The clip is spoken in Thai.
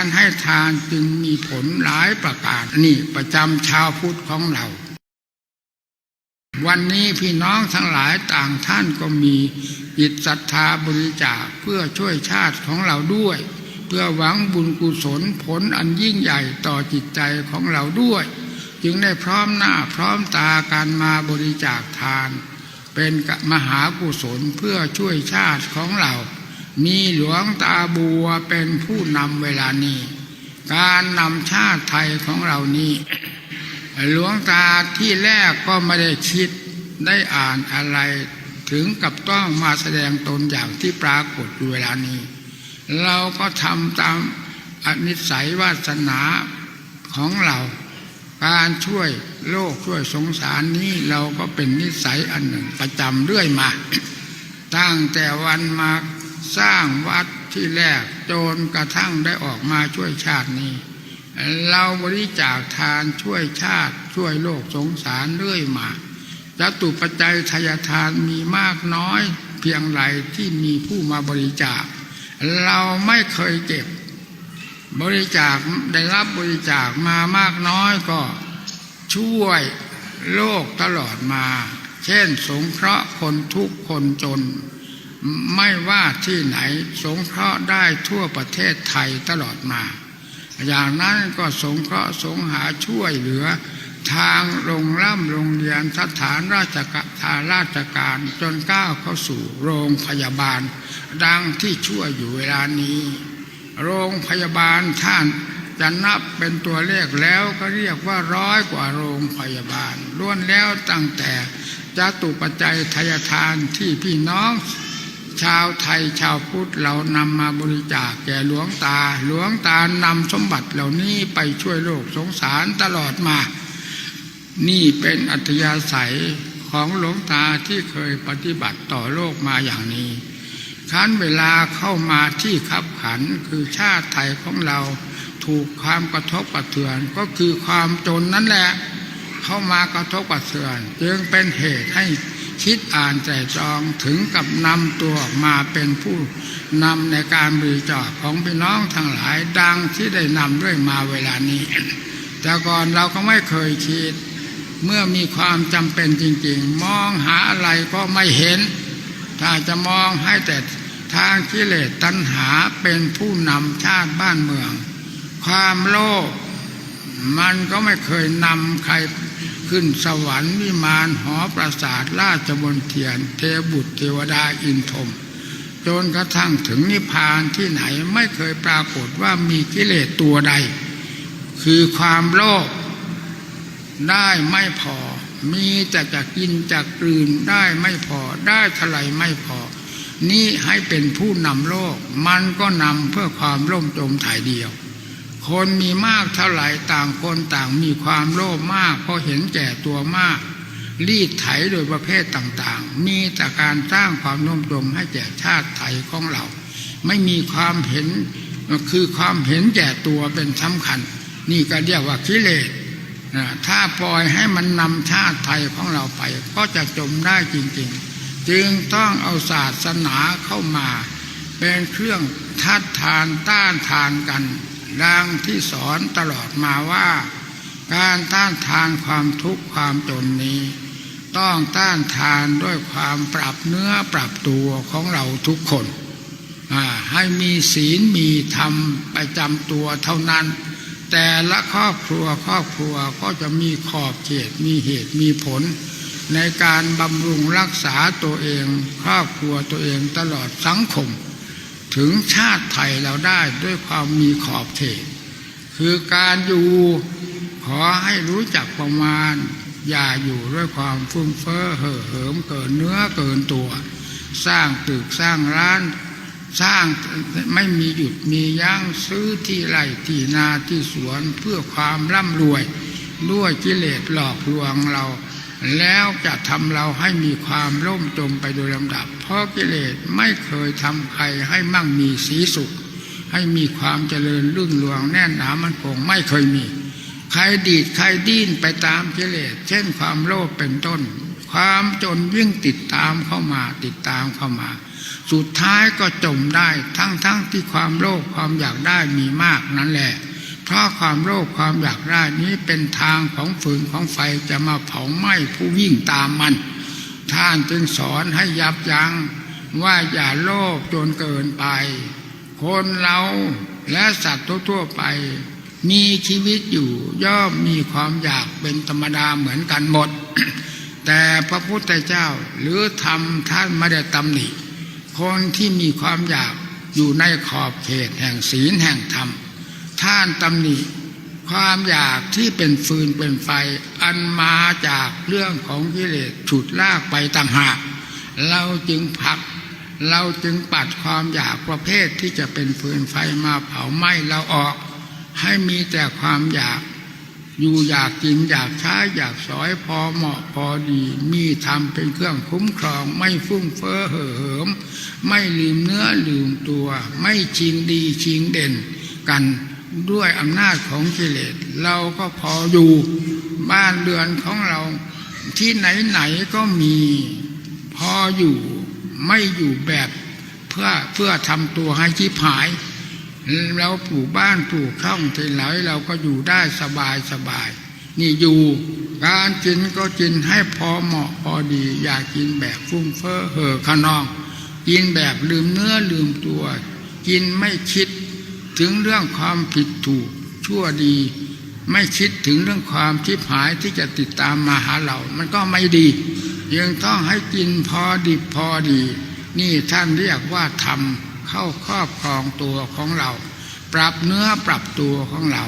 การให้ทานจึงมีผลหลายประการนี่ประจำชาวพุทธของเรา วันนี้พี่น้องทั้งหลายต่างท่านก็มีจิตศรัทธาบริจาคเพื่อช่วยชาติของเราด้วย เพื่อหวังบุญกุศลผลอันยิ่งใหญ่ต่อจิตใจของเราด้วย จึงได้พร้อมหน้าพร้อมตาการมาบริจาคทาน เป็นมหากุศลเพื่อช่วยชาติของเรา มีหลวงตาบัวเป็นผู้นำเวลานี้ การนำชาติไทยของเรานี้ หลวงตาที่แรกก็ไม่ได้คิดได้อ่านอะไรถึงกับต้องมาแสดงตนอย่างที่ปรากฏอยู่เวลานี้ เราก็ทำตามอนิสัยวาสนาของเราการช่วยโลกช่วยสงสารนี้เราก็เป็นนิสัยอันหนึ่งประจำเรื่อยมา ตั้งแต่วันมา สร้างวัดที่แรกจนกระทั่งได้ออกมาช่วยชาตินี้ เราบริจาคทานช่วยชาติ ช่วยโลกสงสารเรื่อยมาจตุปัจจัยทายทานมีมากน้อยเพียงไรที่มีผู้มาบริจาค เราไม่เคยเก็บ บริจาคได้รับบริจาคมามากน้อยก็ช่วยโลกตลอดมา เช่นสงเคราะห์คนทุกคนจน ไม่ว่าที่ไหนสงเคราะห์ได้ทั่วประเทศไทยตลอดมา อย่างนั้นก็สงเคราะห์สงหาช่วยเหลือ ทางโรงร่ำโรงเรียนสถานราชการทางราชการจนก้าวเข้าสู่โรงพยาบาล ดังที่ช่วยอยู่เวลานี้ โรงพยาบาลท่านจะนับเป็นตัวเลขแล้วก็เรียกว่าร้อยกว่าโรงพยาบาลล้วนแล้วตั้งแต่จะตุปัจจัยทายทานที่พี่น้อง ชาวไทยชาวพุทธเรานำมาบริจาคแก่หลวงตา หลวงตานำสมบัติเหล่านี้ไปช่วยโลกสงสารตลอดมา นี่เป็นอัธยาศัยของหลวงตาที่เคยปฏิบัติต่อโลกมาอย่างนี้คันเวลาเข้ามาที่ขับขันคือชาติไทยของเราถูกความกระทบกระเทือนก็คือความจนนั่นแหละ เข้ามากระทบกระเทือนจึงเป็นเหตุให้ คิดอ่านใจจองถึงกับนำตัวมาเป็นผู้นำในการบริจาคของพี่น้องทั้งหลายดังที่ได้นำด้วยมาเวลานี้ แต่ก่อนเราก็ไม่เคยคิด เมื่อมีความจำเป็นจริง ๆ มองหาอะไรก็ไม่เห็น ถ้าจะมองให้แต่ทางกิเลสตัณหาเป็นผู้นำชาติบ้านเมือง ความโลภมันก็ไม่เคยนำใคร ขึ้นสวรรค์วิมานหอประสาทราชบนเทียน เทบุตรเทวดาอินทมจนกระทั่งถึงนิพพานที่ไหนไม่เคยปรากฏว่ามีกิเลสตัวใด คือความโลภได้ไม่พอ มีแต่จะกินจะกลืนได้ไม่พอได้เท่าไรไม่พอ นี่ให้เป็นผู้นำโลก มันก็นำเพื่อความล่มจมถ่ายเดียว คนมีมากเท่าไหร่ต่างคนต่างมีความโลภมาก เพราะเห็นแก่ตัวมาก รีดไถโดยประเภทต่างๆ มีแต่การสร้างความล่มจมให้แก่ชาติไทยของเรา ไม่มีความเห็นคือความเห็นแก่ตัวเป็นสำคัญ นี่ก็เรียกว่ากิเลสถ้าปล่อยให้มันนำชาติไทยของเราไป ก็จะจมได้จริงๆ จึงต้องเอาศาสนาเข้ามา เป็นเครื่องทัดทานต้านทานกัน ดังที่สอนตลอดมาว่า การต้านทานความทุกข์ความจนนี้ ต้องต้านทานด้วยความปรับเนื้อปรับตัวของเราทุกคนให้มีศีลมีธรรมประจำตัวเท่านั้น แต่ละครอบครัวครอบครัวก็จะมีขอบเขตมีเหตุมีผล ในการบำรุงรักษาตัวเอง ครอบครัวตัวเองตลอดสังคม ถึงชาติไทยเราได้ด้วยความมีขอบเขตคือการอยู่ขอให้รู้จักประมาณ อย่าอยู่ด้วยความฟุ้งเฟ้อเห่อเหิมเกินเนื้อเกินตัว สร้างตึกสร้างร้าน สร้างไม่มีหยุดมียั้งซื้อที่ไร่ที่นาที่สวนเพื่อความร่ำรวย ด้วยกิเลสหลอกลวงเรา แล้วจะทำเราให้มีความร่มจมไปโดยลำดับ เพราะกิเลสไม่เคยทำใครให้มั่งมีสีสุข ให้มีความเจริญรุ่งเรืองแน่นหนามันคงไม่เคยมี ใครดีดใครดิ้นไปตามกิเลส เช่นความโลภเป็นต้น ความจนยิ่งติดตามเข้ามาติดตามเข้ามา สุดท้ายก็จมได้ทั้งๆทที่ความโลภความอยากได้มีมากนั่นแหละ เพราะความโลภความอยากได้นี้เป็นทางของฝืนของไฟจะมาเผาไหม้ผู้วิ่งตามมัน ท่านจึงสอนให้ยับยัง้งว่าอย่าโลภจนเกินไป คนเราและสัตว์ทั่วๆไป มีชีวิตอยู่ย่อมมีความอยากเป็นธรรมดาเหมือนกันหมด แต่พระพุทธเจ้าหรือธรรมท่านไม่ได้ตำหนิคนที่มีความอยากอยู่ในขอบเขตแห่งศีลแห่งธรรม ท่านตำหนิความอยากที่เป็นฟืนเป็นไฟ อันมาจากเรื่องของกิเลสฉุดลากไปต่างหาก เราจึงผลัก เราจึงปัดความอยากประเภทที่จะเป็นฟืนไฟมาเผาไหม้เราออก ให้มีแต่ความอยาก อยู่อยากกินอยากใช้อยากสอยพอเหมาะพอดี มีธรรมเป็นเครื่องคุ้มครอง ไม่ฟุ้งเฟ้อเห่อเหิม ไม่ลืมเนื้อลืมตัว ไม่ชิงดีชิงเด่นกัน ด้วยอำนาจของกิเลสเราก็พออยู่บ้านเรือนของเราที่ไหนไหนๆก็มีพออยู่ไม่อยู่แบบเพื่อเพื่อทำตัวให้ชิบหาย เราปลูกบ้านปลูกช่องที่ไหนเราก็อยู่ได้สบายสบาย นี่อยู่การกินก็กินให้พอเหมาะพอดี อย่ากินแบบฟุ้งเฟ้อเห่อขนอง กินแบบลืมเนื้อลืมตัว กินไม่คิด ถึงเรื่องความผิดถูกชั่วดี ไม่คิดถึงเรื่องความทิพหายที่จะติดตามมาหาเรา มันก็ไม่ดียังต้องให้กินพอดิบพอดี นี่ท่านเรียกว่าทำเข้าครอบครองตัวของเรา ปรับเนื้อปรับตัวของเรา